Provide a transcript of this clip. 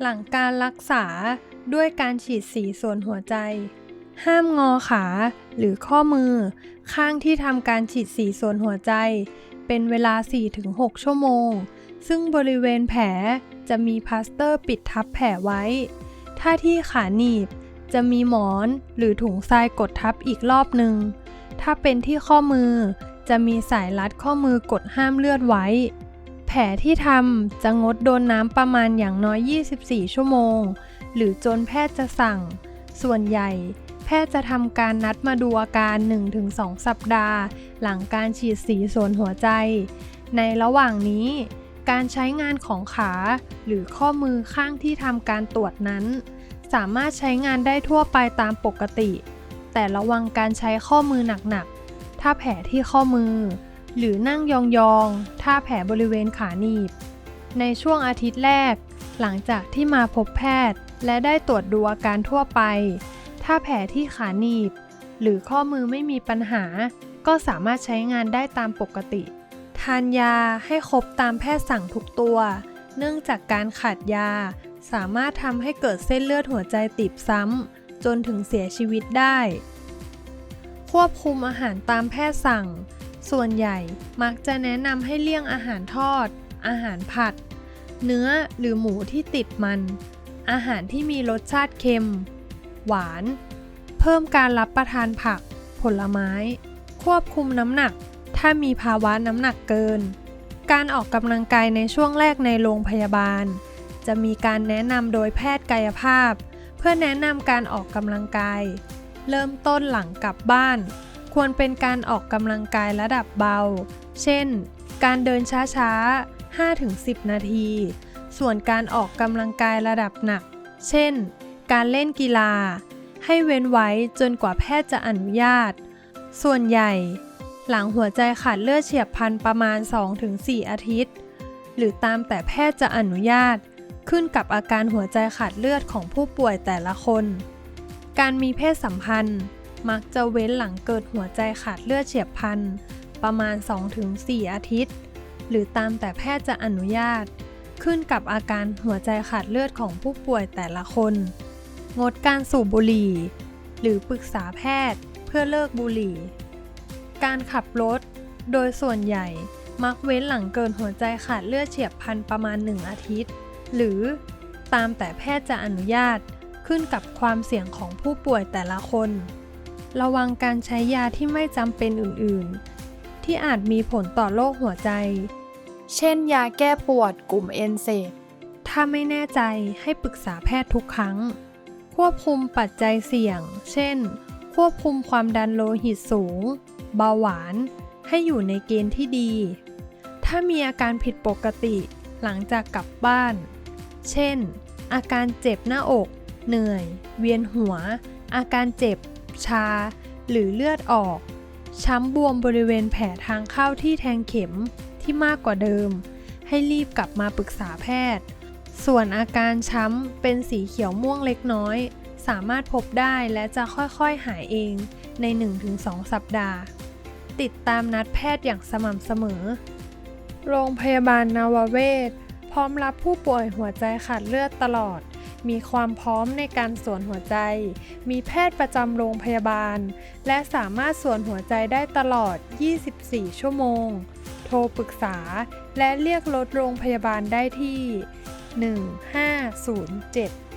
หลังการรักษาด้วยการฉีดสีส่วนหัวใจ ห้ามงอขาหรือข้อมือ ข้างที่ทำการฉีดสีส่วนหัวใจ เป็นเวลา 4-6 ชั่วโมง ซึ่งบริเวณแผลจะมีพลาสเตอร์ปิดทับแผลไว้ ถ้าที่ขาหนีบจะมีหมอนหรือถุงทรายกดทับอีกรอบหนึ่ง ถ้าเป็นที่ข้อมือจะมีสายรัดข้อมือกดห้ามเลือดไว้ ผลที่ทำจะงดโดนน้ำประมาณอย่างน้อย 24 ชั่วโมง หรือจนแพทย์จะสั่ง ส่วนใหญ่ แพทย์จะทำการนัดมาดูอาการ 1-2 สัปดาห์ หลังการฉีดสีส่วนหัวใจ ในระหว่างนี้ การใช้งานของขา หรือข้อมือข้างที่ทำการตรวจนั้น สามารถใช้งานได้ทั่วไปตามปกติ แต่ระวังการใช้ข้อมือหนักๆ ถ้าแผลที่ข้อมือ หรือนั่งยองๆถ้าแผลบริเวณขาหนีบ ในช่วงอาทิตย์แรก หลังจากที่มาพบแพทย์ และได้ตรวจดูอาการทั่วไป ถ้าแผลที่ขาหนีบ หรือข้อมือไม่มีปัญหา ก็สามารถใช้งานได้ตามปกติ ทานยาให้ครบตามแพทย์สั่งทุกตัว เนื่องจากการขาดยา สามารถทำให้เกิดเส้นเลือดหัวใจตีบซ้ำจนถึงเสียชีวิตได้ ควบคุมอาหารตามแพทย์สั่ง ส่วนใหญ่มักจะแนะนำให้เลี่ยงอาหารทอด อาหารผัด เนื้อหรือหมูที่ติดมัน อาหารที่มีรสชาติเค็ม หวาน เพิ่มการรับประทานผัก ผลไม้ ควบคุมน้ำหนัก ถ้ามีภาวะน้ำหนักเกิน การออกกำลังกายในช่วงแรกในโรงพยาบาล จะมีการแนะนำโดยแพทย์กายภาพ เพื่อแนะนำการออกกำลังกาย เริ่มต้นหลังกลับบ้าน ควรเป็นการออกกำลังกายระดับเบา เช่น การเดินช้าๆ 5-10 นาที ส่วนการออกกำลังกายระดับหนัก เช่น การเล่นกีฬา ให้เว้นไว้จนกว่าแพทย์จะอนุญาต ส่วนใหญ่ หลังหัวใจขาดเลือดเฉียบพลันประมาณ 2-4 อาทิตย์ หรือตามแต่แพทย์จะอนุญาต ขึ้นกับอาการหัวใจขาดเลือดของผู้ป่วยแต่ละคน การมีเพศสัมพันธ์ มักจะเว้นหลังเกิดหัวใจขาดเลือดเฉียบพลัน ประมาณ 2-4 อาทิตย์ หรือตามแต่แพทย์จะอนุญาต ขึ้นกับอาการหัวใจขาดเลือดของผู้ป่วยแต่ละคน งดการสูบบุหรี่ หรือปรึกษาแพทย์เพื่อเลิกบุหรี่ การขับรถ โดยส่วนใหญ่มักเว้นหลังเกินหัวใจขาดเลือดเฉียบพลันประมาณ 1 อาทิตย์ หรือตามแต่แพทย์จะอนุญาตขึ้นกับความเสี่ยงของผู้ป่วยแต่ละคน ระวังการใช้ยาที่ไม่จำเป็นอื่นๆ ที่อาจมีผลต่อโรคหัวใจ เช่นยาแก้ปวดกลุ่มเอนเซดถ้าไม่แน่ใจให้ปรึกษาแพทย์ทุกครั้ง ควบคุมปัจจัยเสี่ยง เช่น ควบคุมความดันโลหิตสูง เบาหวาน ให้อยู่ในเกณฑ์ที่ดี ถ้ามีอาการผิดปกติหลังจากกลับบ้าน เช่น อาการเจ็บหน้าอก เหนื่อย เวียนหัว อาการเจ็บ ชา หรือเลือดออก ช้ำบวมบริเวณแผลทางเข้าที่แทงเข็มที่มากกว่าเดิม ให้รีบกลับมาปรึกษาแพทย์ ส่วนอาการช้ำเป็นสีเขียวม่วงเล็กน้อย สามารถพบได้และจะค่อยๆหายเองใน 1-2 สัปดาห์ ติดตามนัดแพทย์อย่างสม่ำเสมอ โรงพยาบาลนาวเวศพร้อมรับผู้ป่วยหัวใจขาดเลือดตลอด มีความพร้อมในการสวนหัวใจ มีแพทย์ประจำโรงพยาบาล และสามารถสวนหัวใจได้ตลอด 24 ชั่วโมง โทรปรึกษา และเรียกรถโรงพยาบาลได้ที่ 1507